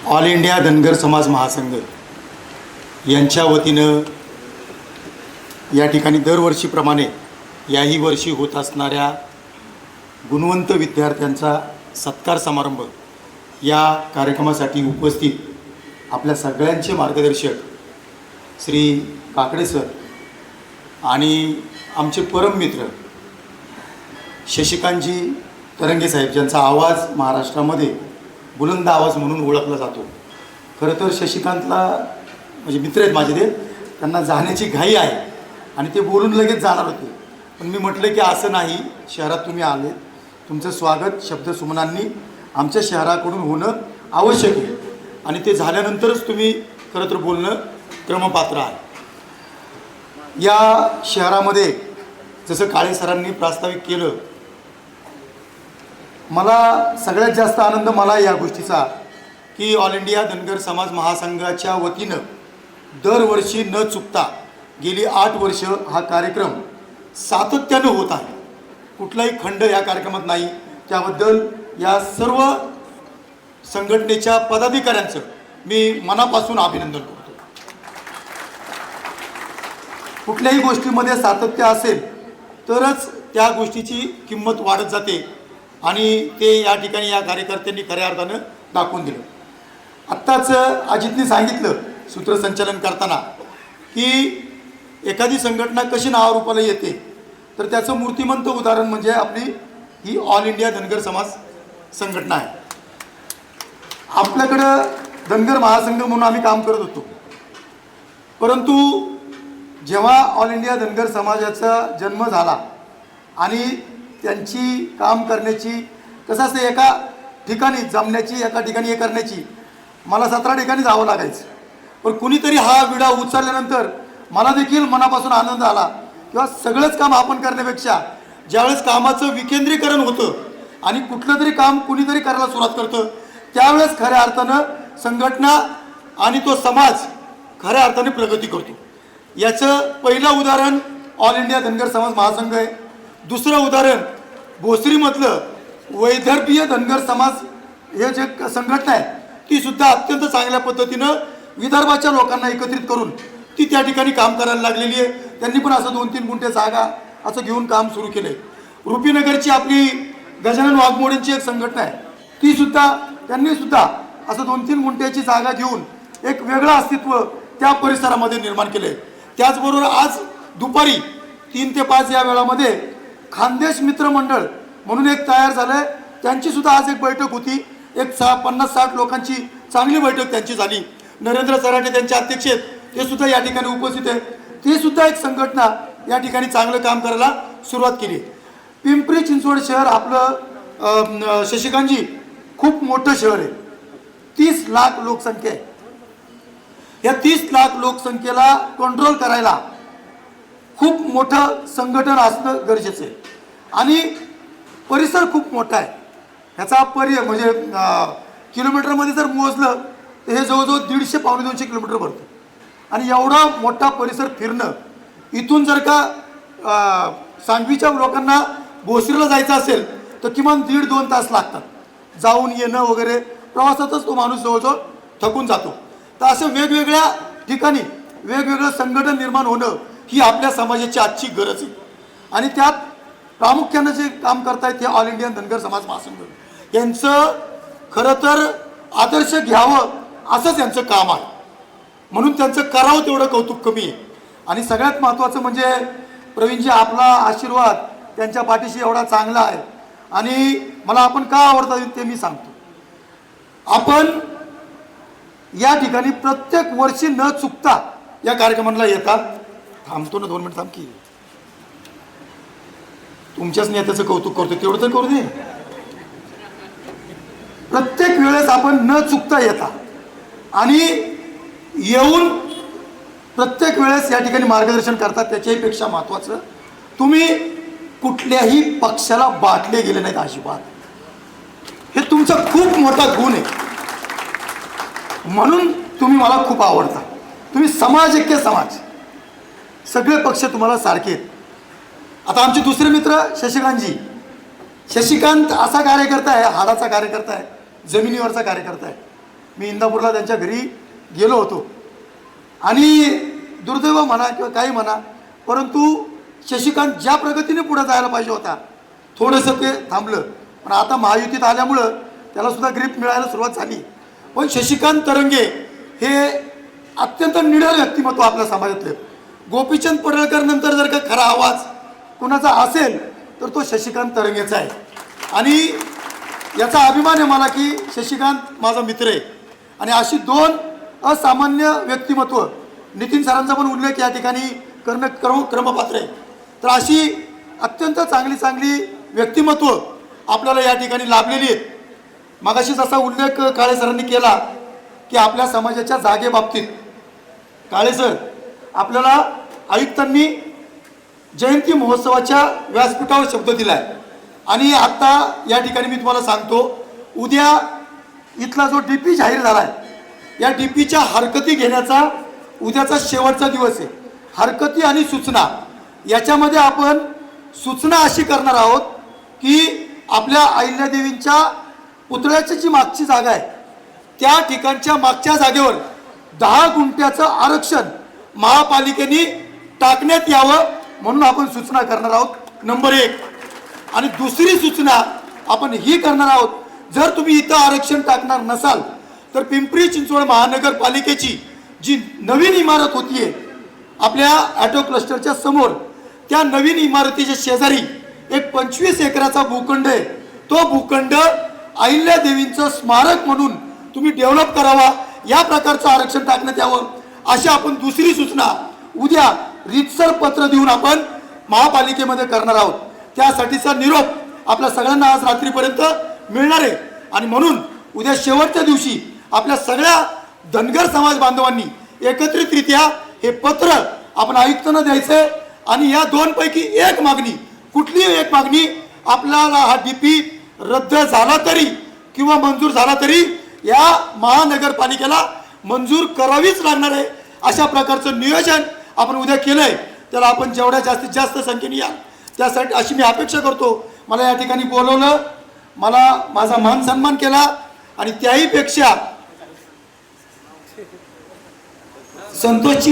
All India Dhangar समाज महासंघ यांच्या वतीनं या ठिकाणी दरवर्षीप्रमाणे याही वर्षी होत असणाऱ्या गुणवंत विद्यार्थ्यांचा सत्कार समारंभ या कार्यक्रमासाठी उपस्थित आपल्या सगळ्यांचे मार्गदर्शक श्री काकडे सर आणि आमचे परम मित्र शशिकांतजी तरंगे साहेब ज्यांचा आवाज महाराष्ट्रामध्ये बुलंद आवाज म्हणून ओळखला जातो. खरं तर शशिकांतला म्हणजे मित्र आहेत माझे ते त्यांना जाण्याची घाई आहे. आणि ते बोलून लगेच जाणार होते. पण मी म्हटलं की असं नाही शहरात तुम्ही आले तुमचं स्वागत शब्दसुमनांनी आमच्या शहराकडून होणं आवश्यक आहे. आणि ते झाल्यानंतरच तुम्ही खरं तर बोलणं क्रमपात्र आहे. या शहरामध्ये जसं काळे सरांनी प्रास्ताविक केलं मला सगळ्यात जास्त आनंद मला या गोष्टीचा की ऑल इंडिया धनगर समाज महासंघाच्या वतीनं दरवर्षी न चुकता गेली आठ वर्ष हा कार्यक्रम सातत्यानं होत आहे. कुठलाही खंड या कार्यक्रमात नाही. त्याबद्दल या सर्व संघटनेच्या पदाधिकाऱ्यांचं मी मनापासून अभिनंदन करतो. कुठल्याही गोष्टीमध्ये सातत्य असेल तरच त्या गोष्टीची किंमत वाढत जाते. आणि ते या ठिकाणी या कार्यकर्त्यांनी खऱ्या अर्थानं दाखवून दिलं. आत्ताच अजितने सांगितलं सूत्रसंचालन करताना की एखादी संघटना कशी नावारूपाला येते तर त्याचं मूर्तिमंत उदाहरण म्हणजे आपली ही ऑल इंडिया धनगर समाज संघटना आहे. आपल्याकडं धनगर महासंघ म्हणून आम्ही काम करत होतो. परंतु जेव्हा ऑल इंडिया धनगर समाजाचा जन्म झाला आणि त्यांची काम करण्याची कसं असतं एका ठिकाणी जमण्याची एका ठिकाणी हे करण्याची मला सतरा ठिकाणी जावं लागायचं. पण कुणीतरी हा विडा उचलल्यानंतर मला देखील मनापासून आनंद आला किंवा सगळंच काम आपण करण्यापेक्षा ज्यावेळेस कामाचं विकेंद्रीकरण होतं आणि कुठलं तरी काम कुणीतरी करायला सुरुवात करतं त्यावेळेस खऱ्या अर्थानं संघटना आणि तो समाज खऱ्या अर्थाने प्रगती करतो. याचं पहिलं उदाहरण ऑल इंडिया धनगर समाज महासंघ आहे. दुसरं उदाहरण भोसरीमधलं वैदर्भीय धनगर समाज हे जे क- संघटना आहे ती सुद्धा अत्यंत चांगल्या पद्धतीनं विदर्भाच्या लोकांना एकत्रित करून ती त्या ठिकाणी काम करायला लागलेली आहे. त्यांनी पण असं दोन तीन गुंठे जागा असं घेऊन काम सुरू केलं आहे रुपीनगरची आपली गजानन वाघमोडेंची एक संघटना आहे ती सुद्धा त्यांनी सुद्धा असं दोन तीन गुंठ्याची जागा घेऊन एक वेगळं अस्तित्व त्या परिसरामध्ये निर्माण केलं आहे त्याचबरोबर आज दुपारी तीन ते पाच या वेळामध्ये खानदेश मित्रमंडळ म्हणून एक तयार झालंय. त्यांची सुद्धा आज एक बैठक होती. एक सहा पन्नास साठ लोकांची चांगली बैठक त्यांची झाली. नरेंद्र सराटे त्यांचे अध्यक्ष आहेत ते सुद्धा या ठिकाणी उपस्थित आहेत ते सुद्धा एक संघटना या ठिकाणी चांगलं काम करायला सुरुवात केली. पिंपरी चिंचवड शहर आपलं शशिकांजी शशिकांतजी खूप मोठं शहर आहे. तीस लाख लोकसंख्या आहे. या तीस लाख लोकसंख्येला कंट्रोल करायला खूप मोठं संघटन असणं गरजेचं आहे. आणि परिसर खूप मोठा आहे. ह्याचा पर्य म्हणजे किलोमीटरमध्ये जर मोजलं तर हे जवळजवळ दीडशे पावणे दोनशे किलोमीटर भरतं आणि एवढा मोठा परिसर फिरणं इथून जर का सांगवीच्या लोकांना भोसरीला जायचं असेल तर किमान दीड दोन तास लागतात. जाऊन येणं वगैरे प्रवासातच तो माणूस जवळजवळ थकून जातो. तर असं वेगवेगळ्या ठिकाणी वेगवेगळं संघटन निर्माण होणं ही आपल्या समाजाची आजची गरज आहे. आणि त्यात प्रामुख्यानं जे काम करतायत ते ऑल इंडियन धनगर समाज महासंघ. यांचं खरं तर आदर्श घ्यावं असंच यांचं काम आहे. म्हणून त्यांचं करावं तेवढं कौतुक कमी आहे. आणि सगळ्यात महत्त्वाचं म्हणजे प्रवीणजी आपला आशीर्वाद त्यांच्या पाठीशी एवढा चांगला आहे. आणि मला आपण का आवडतं ते मी सांगतो. आपण या ठिकाणी प्रत्येक वर्षी न चुकता या कार्यक्रमाला येतात. थांबतो ना दोन मिनिट थांब की. तुमच्याच नेत्याचं कौतुक करतो तेवढं तर करू दे. प्रत्येक वेळेस आपण न चुकता येता. आणि येऊन प्रत्येक वेळेस या ठिकाणी मार्गदर्शन करतात त्याच्याहीपेक्षा महत्त्वाचं तुम्ही कुठल्याही पक्षाला बाटले गेले नाहीत अजिबात. हे तुमचा खूप मोठा गुण आहे. म्हणून तुम्ही मला खूप आवडता. तुम्ही समाज ऐक्य समाज. सगळे पक्ष तुम्हाला सारखे आहेत. आता आमचे दुसरे मित्र शशिकांतजी. शशिकांत असा कार्यकर्ता आहे हाडाचा कार्यकर्ता आहे जमिनीवरचा कार्यकर्ता आहे. मी इंदापूरला त्यांच्या घरी गेलो होतो. आणि दुर्दैव म्हणा किंवा काही म्हणा परंतु शशिकांत ज्या प्रगतीने पुढे जायला पाहिजे होता थोडंसं ते थांबलं. पण आता महायुतीत आल्यामुळं त्यालासुद्धा ग्रीप मिळायला सुरुवात झाली. पण शशिकांत तरंगे हे अत्यंत निडर व्यक्तिमत्व आपल्या समाजातलं गोपीचंद पडळकर नंतर जर का खरा आवाज कुणाचा असेल तर तो शशिकांत तरंगेचा आहे. आणि याचा अभिमान आहे मला की शशिकांत माझा मित्र आहे. आणि अशी दोन असामान्य व्यक्तिमत्व नितीन सरांचा पण उल्लेख या ठिकाणी करणं क्रम क्रमपात्र आहे. तर अशी अत्यंत चांगली चांगली व्यक्तिमत्व आपल्याला या ठिकाणी लाभलेली आहेत. मगाशी जसा उल्लेख काळे सरांनी केला की आपल्या समाजाच्या जागेबाबतीत काळे सर आपल्याला आयुक्तांनी जयंती महोत्सवाच्या व्यासपीठावर शब्द दिला आहे आणि आत्ता या ठिकाणी मी तुम्हाला सांगतो उद्या इथला जो डी पी जाहीर झाला आहे या डी पीच्या हरकती घेण्याचा उद्याचा शेवटचा दिवस आहे. हरकती आणि सूचना याच्यामध्ये आपण सूचना अशी करणार आहोत की आपल्या अहिल्यादेवींच्या पुतळ्याची जी मागची जागा आहे त्या ठिकाणच्या मागच्या जागेवर दहा गुंठ्याचं आरक्षण महापालिकेने टाकण्यात यावं म्हणून आपण सूचना करणार आहोत. नंबर एक. आणि दुसरी सूचना आपण ही करणार आहोत. जर तुम्ही इथं आरक्षण टाकणार नसाल तर पिंपरी चिंचवड महानगरपालिकेची जी नवीन इमारत होतीये आपल्या ॲटो क्लस्टरच्या समोर त्या नवीन इमारतीच्या शेजारी एक पंचवीस एकराचा भूखंड आहे. तो भूखंड अहिल्या देवींचं स्मारक म्हणून तुम्ही डेव्हलप करावा या प्रकारचं आरक्षण टाकण्यात यावं. अशी आपण दुसरी सूचना उद्या रितसर पत्र देऊन आपण महापालिकेमध्ये करणार आहोत. त्यासाठीचा निरोप आपल्या सगळ्यांना आज रात्रीपर्यंत मिळणार आहे. आणि म्हणून उद्या शेवटच्या दिवशी आपल्या सगळ्या धनगर समाज बांधवांनी एकत्रितरित्या हे पत्र आपण आयुक्तांना आहे. आणि या दोनपैकी एक मागणी कुठलीही एक मागणी आपल्याला हा डीपी रद्द झाला तरी किंवा मंजूर झाला तरी या महानगरपालिकेला मंजूर करावीच लागणार आहे. अशा प्रकारचं नियोजन आपण उद्या केलंय त्याला आपण जेवढ्या जास्तीत जास्त संख्येने या. त्यासाठी अशी मी अपेक्षा करतो. मला या ठिकाणी बोलवलं मला माझा मान सन्मान केला आणि त्याही पेक्षा संतोषची